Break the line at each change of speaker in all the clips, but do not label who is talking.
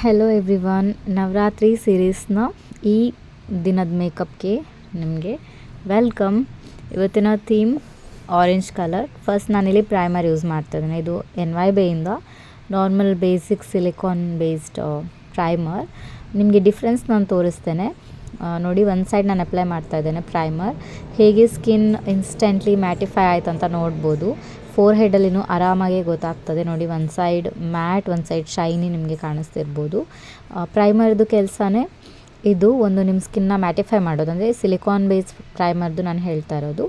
Hello everyone Navratri ಸೀರೀಸ್ನ ಈ ದಿನದ ಮೇಕಪ್ಗೆ ನಿಮಗೆ ವೆಲ್ಕಮ್ ಇವತ್ತಿನ ಥೀಮ್ ಆರೆಂಜ್ ಕಲರ್ ಫಸ್ಟ್ ನಾನಿಲ್ಲಿ ಪ್ರೈಮರ್ ಯೂಸ್ ಮಾಡ್ತಾ ಇದ್ದೀನಿ. ಇದು N Y ಬೇಯಿಂದ normal basic silicone based primer ನಿಮಗೆ ಡಿಫ್ರೆನ್ಸ್ ನಾನು ತೋರಿಸ್ತೇನೆ. ನೋಡಿ ಒಂದು ಸೈಡ್ ನಾನು ಅಪ್ಲೈ ಮಾಡ್ತಾ ಇದ್ದೇನೆ ಪ್ರೈಮರ್ ಹೇಗೆ ಸ್ಕಿನ್ ಇನ್ಸ್ಟೆಂಟ್ಲಿ ಮ್ಯಾಟಿಫೈ ಆಯ್ತು ಅಂತ ನೋಡ್ಬೋದು. ಫೋರ್ ಹೆಡಲ್ಲಿನೂ ಆರಾಮಾಗಿ ಗೊತ್ತಾಗ್ತದೆ. ನೋಡಿ ಒಂದು ಸೈಡ್ ಮ್ಯಾಟ್ ಒಂದು ಸೈಡ್ ಶೈನಿ ನಿಮಗೆ ಕಾಣಿಸ್ತಿರ್ಬೋದು. ಪ್ರೈಮರ್ದು ಕೆಲಸನೇ ಇದು ಒಂದು ನಿಮ್ಮ ಸ್ಕಿನ್ನ ಮ್ಯಾಟಿಫೈ ಮಾಡೋದು. ಅಂದರೆ ಸಿಲಿಕಾನ್ ಬೇಸ್ ಪ್ರೈಮರ್ದು ನಾನು ಹೇಳ್ತಾ ಇರೋದು.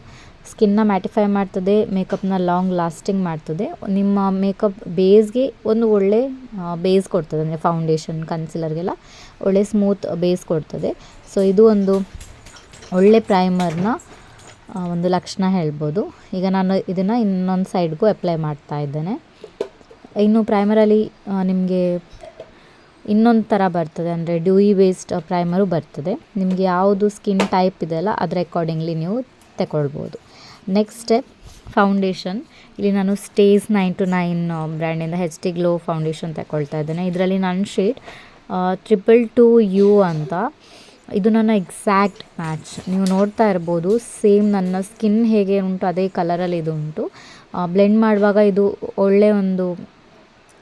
ಸ್ಕಿನ್ನ ಮ್ಯಾಟಿಫೈ ಮಾಡ್ತದೆ, ಮೇಕಪ್ನ ಲಾಂಗ್ ಲಾಸ್ಟಿಂಗ್ ಮಾಡ್ತದೆ. ನಿಮ್ಮ ಮೇಕಪ್ ಬೇಸ್ಗೆ ಒಂದು ಒಳ್ಳೆ ಬೇಸ್ ಕೊಡ್ತದೆ. ಅಂದರೆ ಫೌಂಡೇಶನ್, ಕನ್ಸಿಲರ್ಗೆಲ್ಲ ಒಳ್ಳೆ ಸ್ಮೂತ್ ಬೇಸ್ ಕೊಡ್ತದೆ. ಸೊ, ಇದು ಒಂದು ಒಳ್ಳೆ ಪ್ರೈಮರ್ನ ಒಂದು ಲಕ್ಷಣ ಹೇಳ್ಬೋದು. ಈಗ ನಾನು ಇದನ್ನು ಇನ್ನೊಂದು ಸೈಡ್ಗೂ ಅಪ್ಲೈ ಮಾಡ್ತಾ ಇದ್ದೇನೆ. ಇನ್ನು ಪ್ರೈಮರಲ್ಲಿ ನಿಮಗೆ ಇನ್ನೊಂದು ಥರ ಬರ್ತದೆ. ಅಂದರೆ ಡ್ಯೂಯಿ ಬೇಸ್ಡ್ ಪ್ರೈಮರು ಬರ್ತದೆ. ನಿಮಗೆ ಯಾವುದು ಸ್ಕಿನ್ ಟೈಪ್ ಇದೆಯಲ್ಲ ಅದರ ಅಕಾರ್ಡಿಂಗ್ಲಿ ನೀವು ತಗೊಳ್ಬೋದು ನೆಕ್ಸ್ಟ್ ಸ್ಟೆಪ್ ಫೌಂಡೇಶನ್ ಇಲ್ಲಿ ನಾನು ಸ್ಟೇಜ್ ನೈನ್ ಟು ನೈನ್ ಬ್ರ್ಯಾಂಡಿಂದ ಹೆಚ್ ಟಿ ಗ್ಲೋ ಫೌಂಡೇಶನ್ ತಗೊಳ್ತಾ ಇದ್ದೇನೆ. ಇದರಲ್ಲಿ ನನ್ನ ಶೇಡ್ ಟ್ರಿಪಲ್ ಟು ಯು ಅಂತ. ಇದು ನನ್ನ ಎಕ್ಸಾಕ್ಟ್ ಮ್ಯಾಚ್ ನೀವು ನೋಡ್ತಾ ಇರ್ಬೋದು ಸೇಮ್ ನನ್ನ ಸ್ಕಿನ್ ಹೇಗೆ ಉಂಟು, ಅದೇ ಕಲರಲ್ಲಿ ಇದು ಉಂಟು. ಬ್ಲೆಂಡ್ ಮಾಡುವಾಗ ಇದು ಒಳ್ಳೆ ಒಂದು,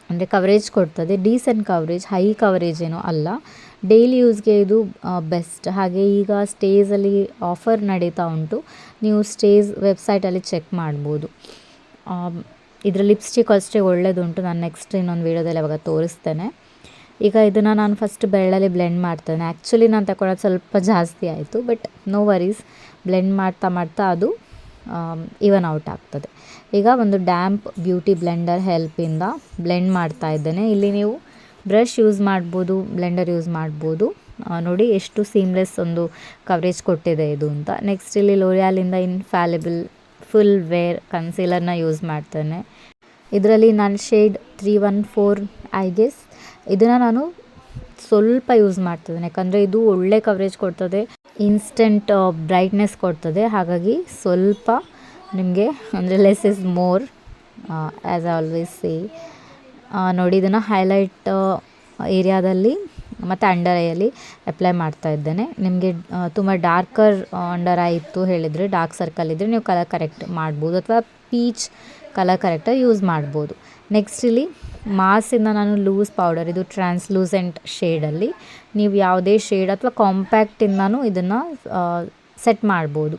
ಅಂದರೆ ಕವರೇಜ್ ಕೊಡ್ತದೆ. ಡೀಸೆಂಟ್ ಕವರೇಜ್ ಹೈ ಕವರೇಜ್ ಏನೋ ಅಲ್ಲ. ಡೈಲಿ ಯೂಸ್ಗೆ ಇದು ಬೆಸ್ಟ್ ಹಾಗೆ ಈಗ ಸ್ಟೇಜಲ್ಲಿ ಆಫರ್ ನಡೀತಾ ಉಂಟು. ನೀವು ಸ್ಟೇಜ್ ವೆಬ್ಸೈಟಲ್ಲಿ ಚೆಕ್ ಮಾಡ್ಬೋದು. ಇದರ ಲಿಪ್ಸ್ಟಿಕ್ ಅಷ್ಟೇ ಒಳ್ಳೆಯದುಂಟು ನಾನು ನೆಕ್ಸ್ಟ್ ಇನ್ನೊಂದು ವೀಡಿಯೋದಲ್ಲಿ ಅವಾಗ ತೋರಿಸ್ತೇನೆ. ಈಗ ಇದನ್ನು ನಾನು ಫಸ್ಟ್ ಬೆಳ್ಳಲ್ಲಿ ಬ್ಲೆಂಡ್ ಮಾಡ್ತೇನೆ. ಆ್ಯಕ್ಚುಲಿ ನಾನು ತಗೊಳ್ಳೋದು ಸ್ವಲ್ಪ ಜಾಸ್ತಿ ಆಯಿತು ಬಟ್ ನೋ ವರೀಸ್ ಬ್ಲೆಂಡ್ ಮಾಡ್ತಾ ಮಾಡ್ತಾ ಅದು ಇವನ್ ಔಟ್ ಆಗ್ತದೆ. ಈಗ ಒಂದು ಡ್ಯಾಂಪ್ ಬ್ಯೂಟಿ ಬ್ಲೆಂಡರ್ ಹೆಲ್ಪಿಂದ ಬ್ಲೆಂಡ್ ಮಾಡ್ತಾ ಇದ್ದೇನೆ. ಇಲ್ಲಿ ನೀವು ಬ್ರಷ್ ಯೂಸ್ ಮಾಡ್ಬೋದು ಬ್ಲೆಂಡರ್ ಯೂಸ್ ಮಾಡ್ಬೋದು. ನೋಡಿ ಎಷ್ಟು ಸೀಮ್ಲೆಸ್ ಒಂದು ಕವರೇಜ್ ಕೊಟ್ಟಿದೆ ಇದು ಅಂತ. ನೆಕ್ಸ್ಟ್ ಇಲ್ಲಿ ಲೋರಿಯಾಲಿಂದ ಇನ್ಫ್ಯಾಲಿಬಲ್ ಫುಲ್ ವೇರ್ ಕನ್ಸೀಲರ್ನ ಯೂಸ್ ಮಾಡ್ತೇನೆ. ಇದರಲ್ಲಿ ನಾನು shade three one four I guess ಇದನ್ನು ನಾನು ಸ್ವಲ್ಪ ಯೂಸ್ ಮಾಡ್ತಿದ್ದೇನೆ. ಯಾಕಂದರೆ ಇದು ಒಳ್ಳೆ ಕವರೇಜ್ ಕೊಡ್ತದೆ ಇನ್ಸ್ಟೆಂಟ್ ಬ್ರೈಟ್ನೆಸ್ ಕೊಡ್ತದೆ. ಹಾಗಾಗಿ ಸ್ವಲ್ಪ ನಿಮಗೆ ಅಂದರೆ less is more as always say ನೋಡಿ ಇದನ್ನು ಹೈಲೈಟ್ ಏರಿಯಾದಲ್ಲಿ ಮತ್ತು ಅಂಡರ್ ಐಯಲ್ಲಿ ಅಪ್ಲೈ ಮಾಡ್ತಾ ಇದ್ದೇನೆ. ನಿಮಗೆ ತುಂಬ ಡಾರ್ಕರ್ ಅಂಡರ್ ಐ ಇತ್ತು ಹೇಳಿದರೆ ಡಾರ್ಕ್ ಸರ್ಕಲ್ ಇದ್ದರೆ ನೀವು ಕಲರ್ ಕರೆಕ್ಟ್ ಮಾಡ್ಬೋದು. ಅಥವಾ ಪೀಚ್ ಕಲರ್ ಕರೆಕ್ಟಾಗಿ ಯೂಸ್ ಮಾಡ್ಬೋದು. ನೆಕ್ಸ್ಟ್ ಇಲ್ಲಿ ಮಾಸಿಂದ ನಾನು ಲೂಸ್ ಪೌಡರ್ ಇದು ಟ್ರಾನ್ಸ್ಲೂಸೆಂಟ್ ಶೇಡಲ್ಲಿ ನೀವು ಯಾವುದೇ ಶೇಡ್ ಅಥವಾ ಕಾಂಪ್ಯಾಕ್ಟಿಂದನೂ ಇದನ್ನು ಸೆಟ್ ಮಾಡ್ಬೋದು.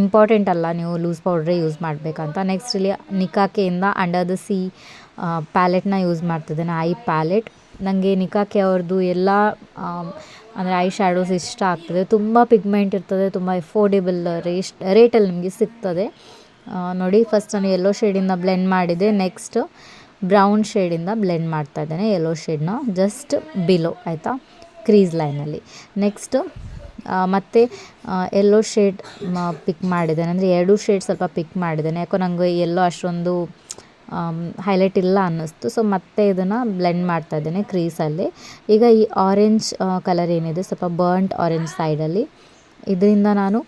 ಇಂಪಾರ್ಟೆಂಟ್ ಅಲ್ಲ ನೀವು ಲೂಸ್ ಪೌಡ್ರೇ ಯೂಸ್ ಮಾಡಬೇಕಂತ. ನೆಕ್ಸ್ಟ್ ಇಲ್ಲಿ ನಿಕಾಕೆಯಿಂದ ಅಂಡರ್ ದ ಸಿ ಪ್ಯಾಲೆಟ್ನ ಯೂಸ್ ಮಾಡ್ತಿದ್ದೇನೆ ಐ ಪ್ಯಾಲೆಟ್ ನನಗೆ ನಿಕಾಕೆ ಅವ್ರದ್ದು ಎಲ್ಲ ಅಂದರೆ ಐ ಶ್ಯಾಡೋಸ್ ಇಷ್ಟ ಆಗ್ತದೆ. ತುಂಬ ಪಿಗ್ಮೆಂಟ್ ಇರ್ತದೆ, ತುಂಬ ಎಫೋರ್ಡೆಬಲ್ ರೇಷ್ ರೇಟಲ್ಲಿ ನಿಮಗೆ ಸಿಗ್ತದೆ. ನೋಡಿ ಫಸ್ಟ್ ನಾನು ಎಲ್ಲೋ ಶೇಡಿಂದ ಬ್ಲೆಂಡ್ ಮಾಡಿದೆ. ನೆಕ್ಸ್ಟ್ ಬ್ರೌನ್ ಶೇಡಿಂದ ಬ್ಲೆಂಡ್ ಮಾಡ್ತಾ ಇದ್ದೇನೆ ಯೆಲ್ಲೋ ಶೇಡ್ನ ಜಸ್ಟ್ ಬಿಲೋ ಆಯಿತಾ? ಕ್ರೀಸ್ ಲೈನಲ್ಲಿ ನೆಕ್ಸ್ಟು ಮತ್ತು ಎಲ್ಲೋ ಶೇಡ್ ಪಿಕ್ ಮಾಡಿದ್ದೇನೆ. ಅಂದರೆ ಎರಡು ಶೇಡ್ ಸ್ವಲ್ಪ ಪಿಕ್ ಮಾಡಿದ್ದೇನೆ. ಯಾಕೋ ನನಗೆ ಎಲ್ಲೋ ಅಷ್ಟೊಂದು ಹೈಲೈಟ್ ಇಲ್ಲ ಅನ್ನಿಸ್ತು. ಸೊ ಮತ್ತೆ ಇದನ್ನು ಬ್ಲೆಂಡ್ ಮಾಡ್ತಾ ಇದ್ದೇನೆ ಕ್ರೀಸಲ್ಲಿ ಈಗ ಈ ಆರೆಂಜ್ ಕಲರ್ ಏನಿದೆ? ಸ್ವಲ್ಪ ಬರ್ಂಟ್ ಆರೆಂಜ್ ಸೈಡಲ್ಲಿ ಇದರಿಂದ ನಾನು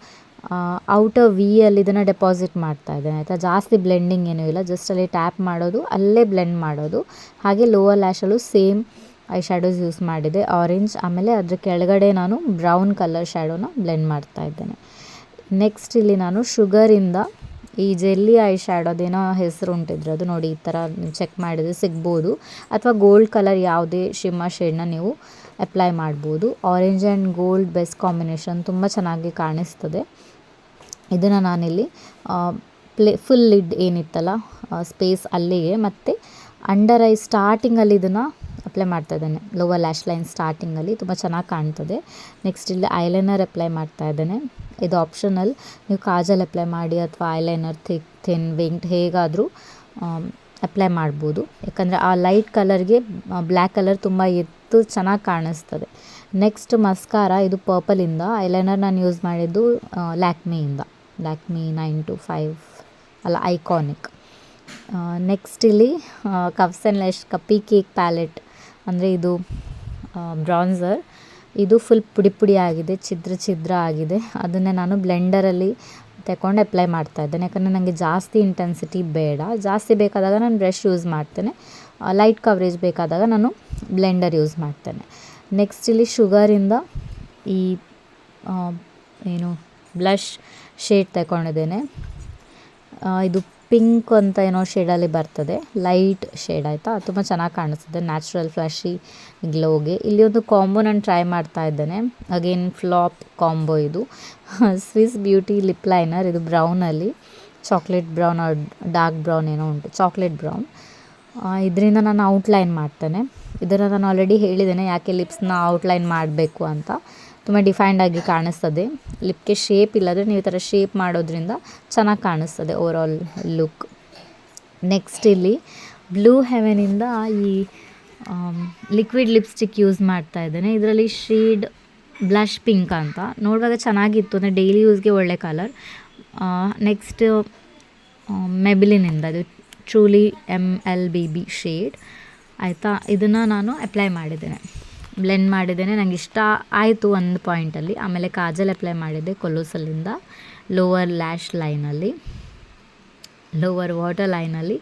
ಔಟರ್ ವಿಯಲ್ಲಿ ಇದನ್ನು ಡೆಪಾಸಿಟ್ ಮಾಡ್ತಾ ಇದ್ದೇನೆ, ಆಯಿತಾ? ಜಾಸ್ತಿ ಬ್ಲೆಂಡಿಂಗ್ ಏನೂ ಇಲ್ಲ ಜಸ್ಟ್ ಅಲ್ಲಿ ಟ್ಯಾಪ್ ಮಾಡೋದು, ಅಲ್ಲೇ ಬ್ಲೆಂಡ್ ಮಾಡೋದು. ಹಾಗೆ ಲೋವರ್ ಲ್ಯಾಶಲ್ಲೂ ಸೇಮ್ ಐ ಶ್ಯಾಡೋಸ್ ಯೂಸ್ ಮಾಡಿದೆ ಆರೆಂಜ್ ಆಮೇಲೆ ಅದ್ರ ಕೆಳಗಡೆ ನಾನು ಬ್ರೌನ್ ಕಲರ್ ಶ್ಯಾಡೋನ ಬ್ಲೆಂಡ್ ಮಾಡ್ತಾ ಇದ್ದೇನೆ. ನೆಕ್ಸ್ಟ್ ಇಲ್ಲಿ ನಾನು ಶುಗರಿಂದ ಈ ಜೆಲ್ಲಿ ಐ ಶ್ಯಾಡೋ ಅದೇನೋ ಹೆಸರು ಉಂಟಿದ್ರೆ, ಅದು ನೋಡಿ ಈ ಥರ ಚೆಕ್ ಮಾಡಿದರೆ ಸಿಗ್ಬೋದು. ಅಥವಾ ಗೋಲ್ಡ್ ಕಲರ್ ಯಾವುದೇ ಶಿಮ್ಮ ಶೇಡ್ನ ನೀವು ಅಪ್ಲೈ ಮಾಡ್ಬೋದು. Orange and gold best combination ತುಂಬ ಚೆನ್ನಾಗಿ ಕಾಣಿಸ್ತದೆ. ಇದನ್ನು ನಾನಿಲ್ಲಿ ಪ್ಲೇ ಫುಲ್ ಲಿಡ್ ಏನಿತ್ತಲ್ಲ ಸ್ಪೇಸ್ ಅಲ್ಲಿಗೆ ಮತ್ತು ಅಂಡರ್ ಐ ಸ್ಟಾರ್ಟಿಂಗಲ್ಲಿ ಇದನ್ನು ಅಪ್ಲೈ ಮಾಡ್ತಾ ಇದ್ದೇನೆ. ಲೋವರ್ ಲ್ಯಾಶ್ ಲೈನ್ ಸ್ಟಾರ್ಟಿಂಗಲ್ಲಿ ತುಂಬ ಚೆನ್ನಾಗಿ ಕಾಣ್ತದೆ. ನೆಕ್ಸ್ಟ್ ಇಲ್ಲಿ ಐಲೈನರ್ ಅಪ್ಲೈ ಮಾಡ್ತಾ ಇದ್ದೇನೆ. ಇದು ಆಪ್ಷನಲ್ ನೀವು ಕಾಜಲ್ ಅಪ್ಲೈ ಮಾಡಿ ಅಥವಾ ಐಲೈನರ್ ಥಿಕ್ ಥಿನ್ ವಿಂಗ್ಡ್ ಹೇಗಾದರೂ ಅಪ್ಲೈ ಮಾಡ್ಬೋದು. ಯಾಕಂದರೆ ಆ ಲೈಟ್ ಕಲರ್ಗೆ ಬ್ಲ್ಯಾಕ್ ಕಲರ್ ತುಂಬ ಎತ್ತು ಚೆನ್ನಾಗಿ ಕಾಣಿಸ್ತದೆ. ನೆಕ್ಸ್ಟ್ ಮಸ್ಕಾರ ಇದು ಪರ್ಪಲಿಂದ ಐಲೈನರ್ ನಾನು ಯೂಸ್ ಮಾಡಿದ್ದು ಲ್ಯಾಕ್ಮಿಯಿಂದ ಲ್ಯಾಕ್ಮಿ ನೈನ್ ಟು ಫೈವ್ ಅಲ್ಲ ಐಕಾನಿಕ್ ನೆಕ್ಸ್ಟ್ ಇಲ್ಲಿ cuffs and lash cuppy cake palette ಅಂದರೆ ಇದು ಬ್ರಾನ್ಸರ್ ಇದು ಫುಲ್ ಪುಡಿ ಪುಡಿ ಆಗಿದೆ, ಛಿದ್ರ ಛಿದ್ರ ಆಗಿದೆ. ಅದನ್ನೇ ನಾನು ಬ್ಲೆಂಡರಲ್ಲಿ ತಗೊಂಡು ಅಪ್ಲೈ ಮಾಡ್ತಾ ಇದ್ದೇನೆ. ಯಾಕಂದರೆ ನನಗೆ ಜಾಸ್ತಿ ಇಂಟೆನ್ಸಿಟಿ ಬೇಡ. ಜಾಸ್ತಿ ಬೇಕಾದಾಗ ನಾನು ಬ್ರಷ್ ಯೂಸ್ ಮಾಡ್ತೇನೆ. ಲೈಟ್ ಕವರೇಜ್ ಬೇಕಾದಾಗ ನಾನು ಬ್ಲೆಂಡರ್ ಯೂಸ್ ಮಾಡ್ತೇನೆ. ನೆಕ್ಸ್ಟ್ ಇಲ್ಲಿ ಶುಗರಿಂದ ಈ ಏನು ಬ್ಲಷ್ ಶೇಡ್ ತಗೊಂಡಿದ್ದೇನೆ. ಇದು ಪಿಂಕ್ ಅಂತ ಏನೋ ಶೇಡಲ್ಲಿ ಬರ್ತದೆ. ಲೈಟ್ ಶೇಡ್ ಆಯಿತಾ? ತುಂಬ ಚೆನ್ನಾಗಿ ಕಾಣಿಸ್ತದೆ. ನ್ಯಾಚುರಲ್ ಫ್ಲಶಿ ಗ್ಲೋಗೆ ಇಲ್ಲಿ ಒಂದು ಕಾಂಬೋ ನಾನು ಟ್ರೈ ಮಾಡ್ತಾ ಇದ್ದೇನೆ. ಅಗೇನ್ ಫ್ಲಾಪ್ ಕಾಂಬೋ ಇದು. ಸ್ವಿಸ್ ಬ್ಯೂಟಿ ಲಿಪ್ ಲೈನರ್ ಇದು ಬ್ರೌನಲ್ಲಿ ಚಾಕ್ಲೇಟ್ ಬ್ರೌನ್ ಡಾರ್ಕ್ ಬ್ರೌನ್ ಏನೋ ಉಂಟು. ಚಾಕ್ಲೇಟ್ ಬ್ರೌನ್ ಇದರಿಂದ ನಾನು ಔಟ್ಲೈನ್ ಮಾಡ್ತೇನೆ. ಇದನ್ನು ನಾನು ಆಲ್ರೆಡಿ ಹೇಳಿದ್ದೇನೆ, ಯಾಕೆ ಲಿಪ್ಸ್ನ ಔಟ್ಲೈನ್ ಮಾಡಬೇಕು ಅಂತ. ತುಂಬ ಡಿಫೈನ್ಡ್ ಆಗಿ ಕಾಣಿಸ್ತದೆ. ಲಿಪ್ಗೆ ಶೇಪ್ ಇಲ್ಲದ್ರೆ ನೀವು ಈ ಥರ ಶೇಪ್ ಮಾಡೋದ್ರಿಂದ ಚೆನ್ನಾಗಿ ಕಾಣಿಸ್ತದೆ ಓವರಾಲ್ ಲುಕ್ ನೆಕ್ಸ್ಟ್ ಇಲ್ಲಿ ಬ್ಲೂ ಹೆವೆನಿಂದ ಈ ಲಿಕ್ವಿಡ್ ಲಿಪ್ಸ್ಟಿಕ್ ಯೂಸ್ ಮಾಡ್ತಾ ಇದ್ದೇನೆ. ಇದರಲ್ಲಿ ಶೇಡ್ ಬ್ಲಷ್ ಪಿಂಕ್ ಅಂತ. ನೋಡುವಾಗ ಚೆನ್ನಾಗಿತ್ತು, ಅಂದರೆ ಡೈಲಿ ಯೂಸ್ಗೆ ಒಳ್ಳೆ ಕಲರ್ ನೆಕ್ಸ್ಟ್ ಮೆಬಿಲಿನಿಂದ ಅದು truly M L B B shade ಆಯಿತಾ? ಇದನ್ನು ನಾನು ಅಪ್ಲೈ ಮಾಡಿದ್ದೇನೆ. ಬ್ಲೆಂಡ್ ಮಾಡಿದ್ದೇನೆ. ನಂಗೆ ಇಷ್ಟ ಆಯಿತು ಒಂದು ಪಾಯಿಂಟಲ್ಲಿ ಆಮೇಲೆ ಕಾಜಲ್ ಅಪ್ಲೈ ಮಾಡಿದ್ದೆ ಕೊಲೋಸಲ್ಲಿಂದ ಲೋವರ್ ಲ್ಯಾಶ್ ಲೈನಲ್ಲಿ ಲೋವರ್ ವಾಟರ್ ಲೈನಲ್ಲಿ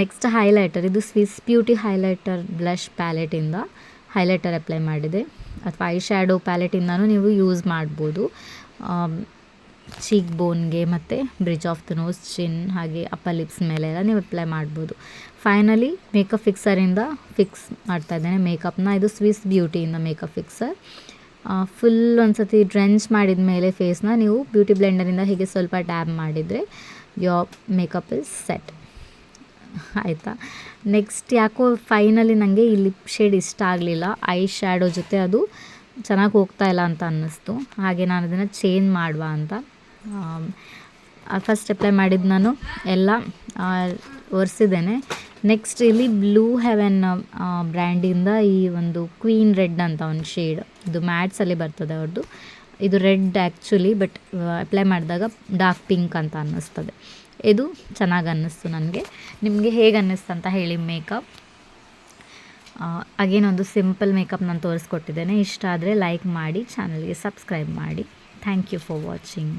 ನೆಕ್ಸ್ಟ್ ಹೈಲೈಟರ್ ಇದು ಸ್ವಿಸ್ ಬ್ಯೂಟಿ ಹೈಲೈಟರ್ ಬ್ಲಷ್ ಪ್ಯಾಲೆಟಿಂದ ಹೈಲೈಟರ್ ಅಪ್ಲೈ ಮಾಡಿದೆ ಅಥವಾ ಐ ಶ್ಯಾಡೋ ಪ್ಯಾಲೆಟಿಂದನೂ ನೀವು ಯೂಸ್ ಮಾಡ್ಬೋದು. ಚೀಕ್ ಬೋನ್ಗೆ ಮತ್ತು bridge of the nose chin ಹಾಗೆ ಅಪ್ಪರ್ ಲಿಪ್ಸ್ ಮೇಲೆ ಎಲ್ಲ ನೀವು ಅಪ್ಲೈ ಮಾಡ್ಬೋದು. ಫೈನಲಿ ಮೇಕಪ್ ಫಿಕ್ಸರಿಂದ ಫಿಕ್ಸ್ ಮಾಡ್ತಾ ಇದ್ದೇನೆ ಮೇಕಪ್ನ ಇದು ಸ್ವಿಸ್ ಬ್ಯೂಟಿಯಿಂದ ಮೇಕಪ್ ಫಿಕ್ಸರ್ ಫುಲ್ ಒಂದ್ಸತಿ ಡ್ರೆಂಚ್ ಮಾಡಿದ ಮೇಲೆ ಫೇಸ್ನ ನೀವು ಬ್ಯೂಟಿ ಬ್ಲೆಂಡರಿಂದ ಹೀಗೆ ಸ್ವಲ್ಪ ಟ್ಯಾಬ್ ಮಾಡಿದರೆ ಯೋರ್ ಮೇಕಪ್ ಇಸ್ ಸೆಟ್ ಆಯಿತಾ? ನೆಕ್ಸ್ಟ್ ಯಾಕೋ ಫೈನಲಿ ನನಗೆ ಈ ಲಿಪ್ ಶೇಡ್ ಇಷ್ಟ ಆಗಲಿಲ್ಲ. ಐ ಶ್ಯಾಡೋ ಜೊತೆ ಅದು ಚೆನ್ನಾಗಿ ಹೋಗ್ತಾ ಇಲ್ಲ ಅಂತ ಅನ್ನಿಸ್ತು. ಹಾಗೆ ನಾನು ಅದನ್ನು ಚೇಂಜ್ ಮಾಡುವ ಅಂತ. ಫಸ್ಟ್ ಅಪ್ಲೈ ಮಾಡಿದ್ದು ನಾನು ಎಲ್ಲ ಒರೆಸಿದ್ದೇನೆ. ನೆಕ್ಸ್ಟ್ ಇಲ್ಲಿ ಬ್ಲೂ ಹೆವೆನ್ ಬ್ರ್ಯಾಂಡಿಂದ ಈ ಒಂದು ಕ್ವೀನ್ ರೆಡ್ ಅಂತ ಒಂದು ಶೇಡ್ ಇದು ಮ್ಯಾಟ್ಸಲ್ಲಿ ಬರ್ತದೆ ಅವ್ರದ್ದು ಇದು ರೆಡ್ ಆ್ಯಕ್ಚುಲಿ ಬಟ್ ಅಪ್ಲೈ ಮಾಡಿದಾಗ ಡಾರ್ಕ್ ಪಿಂಕ್ ಅಂತ ಅನ್ನಿಸ್ತದೆ. ಇದು ಚೆನ್ನಾಗಿ ಅನ್ನಿಸ್ತು ನನಗೆ. ನಿಮಗೆ ಹೇಗೆ ಅನ್ನಿಸ್ತು ಅಂತ ಹೇಳಿ ಮೇಕಪ್ ಅಗೇನ್ ಒಂದು ಸಿಂಪಲ್ ಮೇಕಪ್ ನಾನು ತೋರಿಸ್ಕೊಟ್ಟಿದ್ದೇನೆ. ಇಷ್ಟ ಆದರೆ ಲೈಕ್ ಮಾಡಿ ಚಾನಲ್ಗೆ ಸಬ್ಸ್ಕ್ರೈಬ್ ಮಾಡಿ. Thank you for watching